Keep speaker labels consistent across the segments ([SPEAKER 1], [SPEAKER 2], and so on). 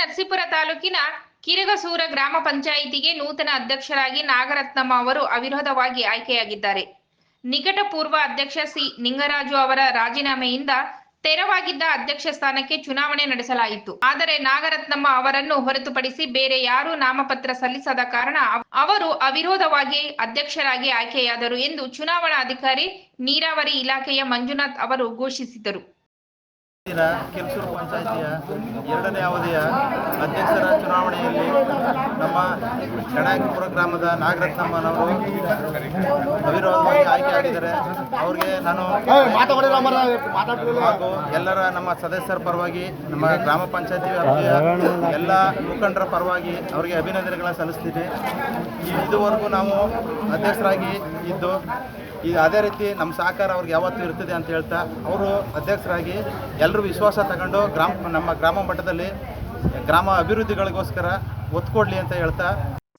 [SPEAKER 1] ನರಸೀಪುರ ತಾಲೂಕಿನ ಕಿರಗಸೂರ ಗ್ರಾಮ ಪಂಚಾಯಿತಿಗೆ ನೂತನ ಅಧ್ಯಕ್ಷರಾಗಿ ನಾಗರತ್ನಮ್ಮ ಅವರು ಅವಿರೋಧವಾಗಿ ಆಯ್ಕೆಯಾಗಿದ್ದಾರೆ. ನಿಕಟಪೂರ್ವ ಅಧ್ಯಕ್ಷ ಸಿ ನಿಂಗರಾಜು ಅವರ ರಾಜೀನಾಮೆಯಿಂದ ತೆರವಾಗಿದ್ದ ಅಧ್ಯಕ್ಷ ಸ್ಥಾನಕ್ಕೆ ಚುನಾವಣೆ ನಡೆಸಲಾಯಿತು. ಆದರೆ ನಾಗರತ್ನಮ್ಮ ಅವರನ್ನು ಹೊರತುಪಡಿಸಿ ಬೇರೆ ಯಾರೂ ನಾಮಪತ್ರ ಸಲ್ಲಿಸದ ಕಾರಣ ಅವರು ಅವಿರೋಧವಾಗಿ ಅಧ್ಯಕ್ಷರಾಗಿ ಆಯ್ಕೆಯಾದರು ಎಂದು ಚುನಾವಣಾಧಿಕಾರಿ ನೀರಾವರಿ ಇಲಾಖೆಯ ಮಂಜುನಾಥ್ ಅವರು ಘೋಷಿಸಿದರು.
[SPEAKER 2] ಇಂದಿನ ಕೆಲ್ಸೂರು ಪಂಚಾಯಿತಿಯ ಎರಡನೇ ಅವಧಿಯ ಅಧ್ಯಕ್ಷರ ಚುನಾವಣೆಯಲ್ಲಿ ನಮ್ಮ ಕಣಾಯಕಪುರ ಗ್ರಾಮದ ನಾಗರತ್ನಮ್ಮನವರು ಅವಿರೋಧವಾಗಿ ಆಯ್ಕೆಯಾಗಿದ್ದಾರೆ ಅವ್ರಿಗೆ ನಾನು ಹಾಗೂ ಎಲ್ಲರ ನಮ್ಮ ಸದಸ್ಯರ ಪರವಾಗಿ ನಮ್ಮ ಗ್ರಾಮ ಪಂಚಾಯತಿ ವ್ಯಾಪ್ತಿಯ ಎಲ್ಲ ಮುಖಂಡರ ಪರವಾಗಿ ಅವರಿಗೆ ಅಭಿನಂದನೆಗಳನ್ನ ಸಲ್ಲಿಸ್ತೀವಿ ಇದುವರೆಗೂ ನಾವು ಅಧ್ಯಕ್ಷರಾಗಿ ಇದ್ದು ಈ ಅದೇ ರೀತಿ ನಮ್ಮ ಸಹಕಾರ ಅವ್ರಿಗೆ ಯಾವತ್ತೂ ಇರ್ತದೆ ಅಂತ ಹೇಳ್ತಾ ಅವರು ಅಧ್ಯಕ್ಷರಾಗಿ ಎಲ್ಲರೂ ವಿಶ್ವಾಸ ತಗೊಂಡು ಗ್ರಾಮ ನಮ್ಮ ಗ್ರಾಮ ಮಟ್ಟದಲ್ಲಿ ಗ್ರಾಮ ಅಭಿವೃದ್ಧಿಗಳಿಗೋಸ್ಕರ ಒತ್ತು ಕೊಡಲಿ ಅಂತ ಹೇಳ್ತಾ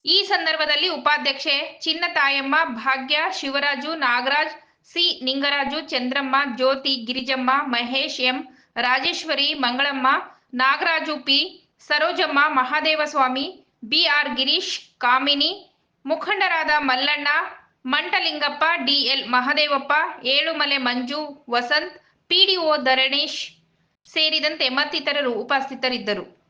[SPEAKER 1] ಈ ಸಂದರ್ಭದಲ್ಲಿ ಉಪಾಧ್ಯಕ್ಷೆ Chinnathayamma, Bhagya, Shivaraju, Nagaraj, C. Ningaraju, Chandramma, Jyothi, Girijamma, Mahesh M, Rajeshwari, Mangalamma, Nagaraju P, Sarojamma, Mahadevaswamy BR Girish, Kamini, ಮುಖಂಡರಾದ ಮಲ್ಲಣ್ಣ, ಮಂಟಲಿಂಗಪ್ಪ ಡಿಎಲ್ ಮಹದೇವಪ್ಪ, ಏಳುಮಲೆ ಮಂಜು, ವಸಂತ್ ಪಿಡಿಒ ಧರಣೇಶ್ ಸೇರಿದಂತೆ ಮತ್ತಿತರರು ಉಪಸ್ಥಿತರಿದ್ದರು.